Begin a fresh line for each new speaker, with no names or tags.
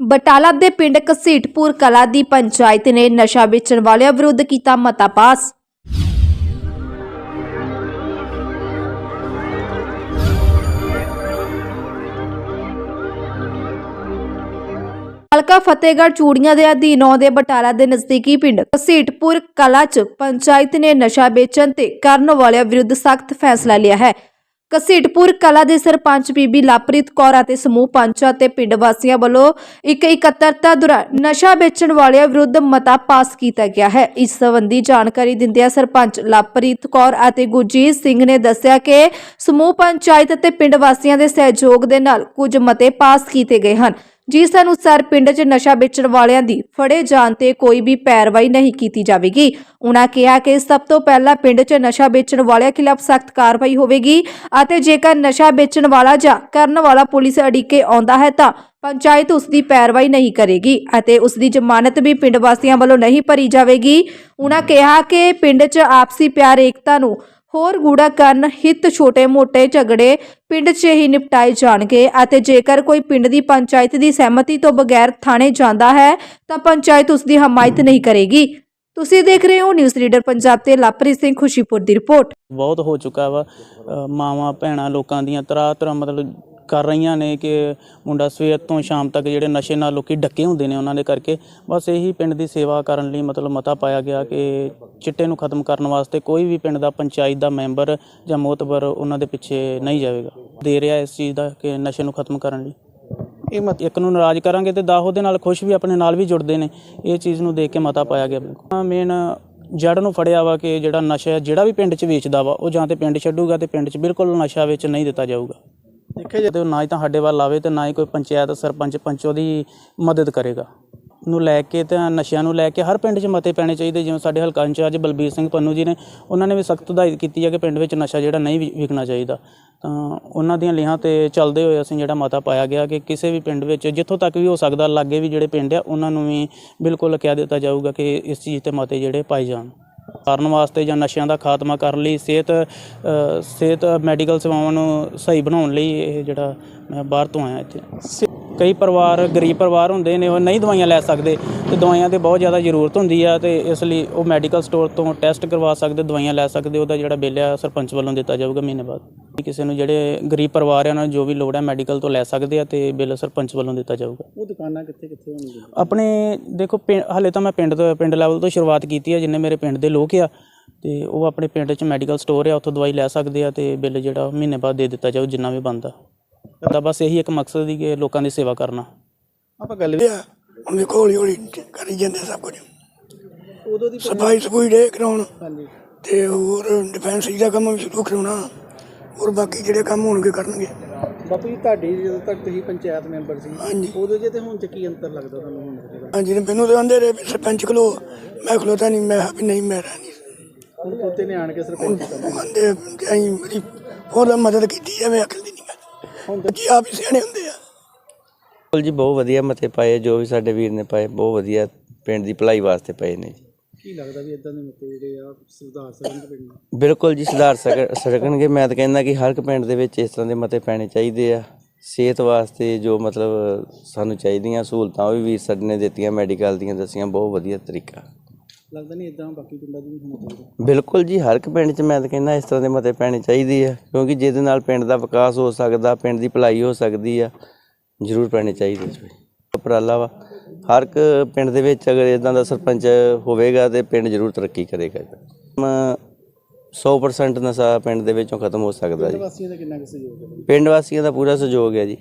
ਬਟਾਲਾ ਦੇ ਪਿੰਡ ਘਸੀਟਪੁਰ ਕਲਾ ਦੀ ਪੰਚਾਇਤ ਨੇ ਨਸ਼ਾ ਵੇਚਣ ਵਾਲਿਆਂ ਵਿਰੁੱਧ ਕੀਤਾ ਮਤਾ ਪਾਸ। ਹਲਕਾ ਫਤਿਹਗੜ੍ਹ ਚੂੜੀਆਂ ਦੇ ਅਧੀਨ ਆਉਂਦੇ ਬਟਾਲਾ ਦੇ ਨਜ਼ਦੀਕੀ ਪਿੰਡ ਘਸੀਟਪੁਰ ਕਲਾ 'ਚ ਪੰਚਾਇਤ ਨੇ ਨਸ਼ਾ ਵੇਚਣ ਤੇ ਕਰਨ ਵਾਲਿਆਂ ਵਿਰੁੱਧ ਸਖਤ ਫੈਸਲਾ ਲਿਆ ਹੈ। ਘਸੀਟਪੁਰ ਕਲਾ ਦੇ ਸਰਪੰਚ ਬੀਬੀ ਲਾਪ੍ਰੀਤ ਕੌਰ ਅਤੇ ਸਮੂਹ ਪੰਚਾਂ ਤੇ ਪਿੰਡ ਵਾਸੀਆਂ ਵੱਲੋਂ ਇੱਕ ਇਕੱਤਰਤਾ ਦੌਰਾਨ ਨਸ਼ਾ ਵੇਚਣ ਵਾਲਿਆਂ ਵਿਰੁੱਧ ਮਤਾ ਪਾਸ ਕੀਤਾ ਗਿਆ ਹੈ। ਇਸ ਸੰਬੰਧੀ ਜਾਣਕਾਰੀ ਦਿੰਦਿਆਂ ਸਰਪੰਚ ਲਾਪ੍ਰੀਤ ਕੌਰ ਅਤੇ ਗੁਰਜੀਤ ਸਿੰਘ ਨੇ ਦੱਸਿਆ ਕਿ ਸਮੂਹ ਪੰਚਾਇਤ ਅਤੇ ਪਿੰਡ ਵਾਸੀਆਂ ਦੇ ਸਹਿਯੋਗ ਦੇ ਨਾਲ ਕੁਝ ਮਤੇ ਪਾਸ ਕੀਤੇ ਗਏ ਹਨ। ਜਿਸ ਅਨੁਸਾਰ ਪਿੰਡ 'ਚ ਨਸ਼ਾ ਵੇਚਣ ਵਾਲਿਆਂ ਦੀ ਫੜੇ ਜਾਣ ਤੇ ਕੋਈ ਵੀ ਪੈਰਵਾਈ ਨਹੀਂ ਕੀਤੀ ਜਾਵੇਗੀ। ਉਨ੍ਹਾਂ ਕਿਹਾ ਕਿ ਸਭ ਤੋਂ ਪਹਿਲਾਂ ਪਿੰਡ 'ਚ ਨਸ਼ਾ ਵੇਚਣ ਵਾਲਿਆਂ ਖਿਲਾਫ ਸਖਤ ਕਾਰਵਾਈ ਹੋਵੇਗੀ ਅਤੇ ਜੇਕਰ ਨਸ਼ਾ ਵੇਚਣ ਵਾਲਾ ਜਾਂ ਕਰਨ ਵਾਲਾ ਪੁਲਿਸ ਅੜਿੱਕੇ ਆਉਂਦਾ ਹੈ ਤਾਂ ਪੰਚਾਇਤ ਉਸ ਦੀ ਪੈਰਵਾਈ ਨਹੀਂ ਕਰੇਗੀ ਅਤੇ ਉਸ ਦੀ ਜ਼ਮਾਨਤ ਵੀ ਪਿੰਡ ਵਾਸੀਆਂ ਵੱਲੋਂ ਨਹੀਂ ਭਰੀ ਜਾਵੇਗੀ। ਉਨ੍ਹਾਂ ਕਿਹਾ ਕਿ ਪਿੰਡ 'ਚ ਆਪਸੀ ਪਿਆਰ, ਏਕਤਾ ਨੂੰ ਹੋਰ ਗੂੜਾ ਕਰਨ ਹਿੱਤ ਛੋਟੇ-ਮੋਟੇ ਝਗੜੇ ਪਿੰਡ 'ਚ ਹੀ ਨਿਪਟਾਏ ਜਾਣਗੇ ਅਤੇ ਜੇਕਰ ਕੋਈ ਪਿੰਡ ਦੀ ਪੰਚਾਇਤ ਦੀ ਸਹਿਮਤੀ ਤੋਂ ਬਗੈਰ ਥਾਣੇ ਜਾਂਦਾ ਹੈ ਤਾਂ ਪੰਚਾਇਤ ਉਸ ਦੀ ਹਮਾਇਤ ਨਹੀਂ ਕਰੇਗੀ। ਤੁਸੀਂ ਦੇਖ ਰਹੇ ਹੋ ਨਿਊਜ਼ ਰੀਡਰ ਪੰਜਾਬ ਤੇ ਲਾਪ੍ਰੀਤ ਸਿੰਘ ਖੁਸ਼ੀਪੁਰ ਦੀ ਰਿਪੋਰਟ।
ਬਹੁਤ ਹੋ ਚੁੱਕਾ ਵਾ। ਅ, ਮਾਵਾਂ ਭੈਣਾਂ ਲੋਕਾਂ ਦੀਆਂ ਤਰ੍ਹਾਂ ਤਰ੍ਹਾਂ ਮਤਲਬ ਕਰ ਰਹੀਆਂ ਨੇ ਕਿ ਮੁੰਡਾ ਸਵੇਰ ਤੋਂ ਸ਼ਾਮ ਤੱਕ ਜਿਹੜੇ ਨਸ਼ੇ ਨਾਲ ਲੋਕੀ ਡੱਕੇ ਹੁੰਦੇ ਨੇ ਉਹਨਾਂ ਦੇ ਕਰਕੇ ਬਸ ਇਹੀ ਪਿੰਡ ਦੀ ਸੇਵਾ ਕਰਨ ਲਈ ਮਤਲਬ ਮਤਾ ਪਾਇਆ ਗਿਆ ਕਿ ਚਿੱਟੇ ਨੂੰ ਖਤਮ ਕਰਨ ਵਾਸਤੇ ਕੋਈ ਵੀ ਪਿੰਡ ਦਾ ਪੰਚਾਇਤ ਦਾ ਮੈਂਬਰ ਜਾਂ ਮੋਤਬਰ ਉਹਨਾਂ ਦੇ ਪਿੱਛੇ ਨਹੀਂ ਜਾਵੇਗਾ। ਦੇ ਰਿਹਾ ਇਸ ਚੀਜ਼ ਦਾ ਕਿ ਨਸ਼ੇ ਨੂੰ ਖਤਮ ਕਰਨ ਲਈ। ਇਹ ਮਤ ਇੱਕ ਨੂੰ ਨਾਰਾਜ਼ ਕਰਾਂਗੇ ਤੇ 10 ਉਹਦੇ ਨਾਲ ਖੁਸ਼ ਵੀ ਆਪਣੇ ਨਾਲ ਵੀ ਜੁੜਦੇ ਨੇ। ਇਹ ਚੀਜ਼ ਨੂੰ ਦੇਖ ਕੇ ਮਤਾ ਪਾਇਆ ਗਿਆ ਬਿਲਕੁਲ। ਮੇਨ ਜੜ ਨੂੰ ਫੜਿਆ ਵਾ ਕਿ ਜਿਹੜਾ ਨਸ਼ਾ ਜਿਹੜਾ ਵੀ ਪਿੰਡ 'ਚ ਵੇਚਦਾ ਵਾ ਉਹ ਜਾਂ ਤੇ ਪਿੰਡ ਛੱਡੂਗਾ ਤੇ ਪਿੰਡ 'ਚ ਬਿਲਕੁਲ ਨਸ਼ਾ ਵਿੱਚ ਨਹੀਂ ਦਿੱਤਾ ਜਾਊਗਾ। ਦੇਖਿਆ ਜੇ ਨਾ ਹੀ ਤਾਂ ਸਾਡੇ ਵੱਲ ਆਵੇ ਤੇ ਨਾ ਹੀ ਕੋਈ ਪੰਚਾਇਤ ਸਰਪੰਚ ਪੰਚੋ ਦੀ ਮਦਦ ਕਰੇਗਾ। ਨੂੰ ਲੈ ਕੇ ਤੇ ਨਸ਼ਿਆਂ ਨੂੰ ਲੈ ਕੇ ਹਰ ਪਿੰਡ 'ਚ ਮਤੇ ਪੈਣੇ ਚਾਹੀਦੇ। ਜਿਵੇਂ ਸਾਡੇ ਹਲਕਾ ਇੰਚਾਰਜ ਬਲਬੀਰ ਸਿੰਘ ਪੰਨੂ ਜੀ ਨੇ, ਉਹਨਾਂ ਨੇ ਵੀ ਸਖਤ ਹਦਾਇਤ ਕੀਤੀ ਹੈ ਕਿ ਪਿੰਡ ਵਿੱਚ ਨਸ਼ਾ ਜਿਹੜਾ ਨਹੀਂ ਵਿ- ਵਿਕਣਾ ਚਾਹੀਦਾ। ਤਾਂ ਉਹਨਾਂ ਦੀਆਂ ਲਿਹਾਂ ਤੇ ਚੱਲਦੇ ਹੋਏ ਅਸੀਂ ਜਿਹੜਾ ਮਤਾ ਪਾਇਆ ਗਿਆ ਕਿ ਕਿਸੇ ਵੀ ਪਿੰਡ ਵਿੱਚ ਜਿੱਥੋਂ ਤੱਕ ਵੀ ਹੋ ਸਕਦਾ ਲਾਗੇ ਵੀ ਜਿਹੜੇ ਪਿੰਡ ਆ, ਉਹਨਾਂ ਨੂੰ ਵੀ ਬਿਲਕੁਲ ਕਹਿ ਦਿੱਤਾ ਜਾਊਗਾ ਕਿ ਇਸ ਚੀਜ਼ ਤੇ ਮਤੇ ਜਿਹੜੇ ਪਾਏ ਜਾਣ। ਕਰਨ ਵਾਸਤੇ ਜਾਂ ਨਸ਼ਿਆਂ ਦਾ ਖਾਤਮਾ ਕਰਨ ਲਈ ਸਿਹਤ ਸਿਹਤ ਮੈਡੀਕਲ ਸੇਵਾਵਾਂ ਨੂੰ ਸਹੀ ਬਣਾਉਣ ਲਈ ਇਹ ਜਿਹੜਾ ਮੈਂ ਬਾਹਰ ਤੋਂ ਆਇਆ ਇੱਥੇ। ਕਈ ਪਰਿਵਾਰ ਗਰੀਬ ਪਰਿਵਾਰ ਹੁੰਦੇ ਨੇ ਉਹ ਨਹੀਂ ਦਵਾਈਆਂ ਲੈ ਸਕਦੇ ਤੇ ਦਵਾਈਆਂ ਦੀ ਬਹੁਤ ਜ਼ਿਆਦਾ ਜ਼ਰੂਰਤ ਹੁੰਦੀ ਆ ਤੇ ਇਸ ਲਈ ਉਹ ਮੈਡੀਕਲ ਸਟੋਰ ਤੋਂ ਟੈਸਟ ਕਰਵਾ ਸਕਦੇ ਦਵਾਈਆਂ ਲੈ ਸਕਦੇ ਉਹਦਾ ਜਿਹੜਾ ਬਿੱਲ ਆ ਸਰਪੰਚ ਵੱਲੋਂ ਦਿੱਤਾ ਜਾਊਗਾ ਮਹੀਨੇ ਬਾਅਦ। ਕਿਸੇ ਨੂੰ ਜਿਹੜੇ ਗਰੀਬ ਪਰਿਵਾਰ ਆ ਉਹਨਾਂ ਨੂੰ ਜੋ ਵੀ ਲੋੜ ਹੈ ਮੈਡੀਕਲ ਤੋਂ ਲੈ ਸਕਦੇ ਆ ਤੇ ਬਿੱਲ ਸਰਪੰਚ ਵੱਲੋਂ ਦਿੱਤਾ ਜਾਊਗਾ।
ਉਹ ਦੁਕਾਨਾਂ ਕਿੱਥੇ ਕਿੱਥੇ ਹੋਣਗੀਆਂ?
ਆਪਣੇ ਦੇਖੋ ਹਾਲੇ ਤਾਂ ਮੈਂ ਪਿੰਡ ਤੋਂ ਪਿੰਡ ਲੈਵਲ ਤੋਂ ਸ਼ੁਰੂਆਤ ਕੀਤੀ ਹੈ ਜਿੰਨੇ ਮੇਰੇ ਪਿੰਡ ਦੇ ਲੋਕ ਆ ਤੇ ਉਹ ਆਪਣੇ ਪਿੰਡ 'ਚ ਮੈਡੀਕਲ ਸਟੋਰ ਆ ਉੱਥੋਂ ਦਵਾਈ ਲੈ ਸਕਦੇ ਆ ਤੇ ਬਿੱਲ ਜਿਹੜਾ ਮਹੀਨੇ ਬਾਅਦ ਦੇ ਦਿੱਤਾ ਜਾਊ ਜਿੰਨਾ ਵੀ ਬਣਦਾ। ਤਾਂ ਬਸ ਇਹੀ ਇੱਕ ਮਕਸਦ ਦੀ ਕਿ ਲੋਕਾਂ ਦੀ ਸੇਵਾ ਕਰਨਾ।
ਆਪਾਂ ਗੱਲ
ਆ ਹੁਣ ਵੇਖੋ ਹੌਲੀ ਹੌਲੀ ਕਰੀ ਜਾਂਦੇ ਸਭ ਕੁਝ।
ਉਦੋਂ ਦੀ
ਸਫ਼ਾਈ ਸਫੂਈ ਦੇ ਕਰਾਉਣ।
ਹਾਂਜੀ।
ਤੇ ਹੋਰ ਡਿਫੈਂਸ ਦਾ ਕੰਮ ਵੀ ਸ਼ੁਰੂ ਕਰਾਉਣਾ। ਹੋਰ ਬਾਕੀ ਜਿਹੜੇ ਕੰਮ ਹੋਣਗੇ ਕਰਨਗੇ।
ਬਾਪੂ ਜੀ ਤੁਹਾਡੀ ਜਦੋਂ ਤੱਕ ਤੁਸੀਂ ਪੰਚਾਇਤ ਮੈਂਬਰ ਸੀ
ਹਾਂਜੀ।
ਉਦੋਂ ਜੇ ਤੇ ਹੁਣ ਚ ਕੀ ਅੰਤਰ ਲੱਗਦਾ ਤੁਹਾਨੂੰ ਹੁਣ?
ਹਾਂਜੀ ਨੇ ਮੈਨੂੰ ਤਾਂ ਆਂਦੇ ਰਹੇ ਵੀ ਸਰਪੰਚ ਖਲੋ। ਮੈਂ ਖਲੋਤਾ ਨਹੀਂ ਮੈਂ ਕਿਹਾ ਵੀ ਨਹੀਂ ਮੈਂ ਰਹਿਣੀ
ਹੁਣ ਪੋਤੇ ਨੇ ਆਣ ਕੇ ਸਰਪੰਚ ਕਰਨਾ
ਆਂਦੇ ਕਿ ਅਸੀਂ ਮੇਰੀ ਹੋਰ ਮਦਦ ਕੀਤੀ ਜਾਵੇ ਅਕਲ ਦੀ ਜੀ ਆਪ ਹੀ ਸਿਆਣੇ ਹੁੰਦੇ ਆ।
ਬਿਲਕੁਲ ਜੀ ਬਹੁਤ ਵਧੀਆ ਮਤੇ ਪਾਏ ਜੋ ਵੀ ਸਾਡੇ ਵੀਰ ਨੇ ਪਾਏ ਬਹੁਤ ਵਧੀਆ ਪਿੰਡ ਦੀ ਭਲਾਈ ਵਾਸਤੇ ਪਏ ਨੇ। ਜੀ
ਕੀ ਲੱਗਦਾ ਵੀ ਇਦਾਂ ਦੇ ਮਤੇ ਜਿਹੜੇ ਆ ਸੁਧਾਰ ਸਕਣ ਪਿੰਡ ਨੂੰ?
ਬਿਲਕੁਲ ਜੀ ਸੁਧਾਰ ਸਕ- ਸਕਣਗੇ। ਮੈਂ ਤਾਂ ਕਹਿੰਦਾ ਕਿ ਹਰ ਇੱਕ ਪਿੰਡ ਦੇ ਵਿੱਚ ਇਸ ਤਰ੍ਹਾਂ ਦੇ ਮਤੇ ਪੈਣੇ ਚਾਹੀਦੇ ਆ। ਸਿਹਤ ਵਾਸਤੇ ਜੋ ਮਤਲਬ ਸਾਨੂੰ ਚਾਹੀਦੀਆਂ ਸਹੂਲਤਾਂ ਉਹ ਵੀ ਵੀਰ ਸਾਡੇ ਨੇ ਦਿੱਤੀਆਂ ਮੈਡੀਕਲ ਦੀਆਂ ਦੱਸੀਆਂ ਬਹੁਤ ਵਧੀਆ ਤਰੀਕਾ।
ਲੱਗਦਾ ਨਹੀਂ ਇਦਾਂ ਬਾਕੀ ਪਿੰਡਾਂ 'ਚ ਵੀ ਹੋਣਾ ਚਾਹੀਦਾ।
ਬਿਲਕੁਲ ਜੀ ਹਰ ਇੱਕ ਪਿੰਡ 'ਚ ਮੈਂ ਤਾਂ ਕਹਿੰਦਾ ਇਸ ਤਰ੍ਹਾਂ ਦੇ ਮਤੇ ਪੈਣੇ ਚਾਹੀਦੇ ਆ ਕਿਉਂਕਿ ਜਿਹਦੇ ਨਾਲ ਪਿੰਡ ਦਾ ਵਿਕਾਸ ਹੋ ਸਕਦਾ ਪਿੰਡ ਦੀ ਭਲਾਈ ਹੋ ਸਕਦੀ ਆ ਜ਼ਰੂਰ ਪੈਣੇ ਚਾਹੀਦੇ ਜੀ ਉਪਰਾਲਾ ਵਾ ਹਰ ਇੱਕ ਪਿੰਡ ਦੇ ਵਿੱਚ ਅਗਰ ਇਦਾਂ ਦਾ ਸਰਪੰਚ ਹੋਵੇਗਾ ਤੇ ਪਿੰਡ ਜ਼ਰੂਰ ਤਰੱਕੀ ਕਰੇਗਾ ਮ, 100% ਨਸ਼ਾ ਪਿੰਡ ਦੇ ਵਿੱਚੋਂ ਖਤਮ ਹੋ ਸਕਦਾ ਜੀ।
ਵਾਸੀਆਂ ਦਾ ਕਿੰਨਾ ਕੁ ਸਹਿਯੋਗ ਹੈ?
ਪਿੰਡ ਵਾਸੀਆਂ ਦਾ ਪੂਰਾ ਸਹਿਯੋਗ ਹੈ ਜੀ।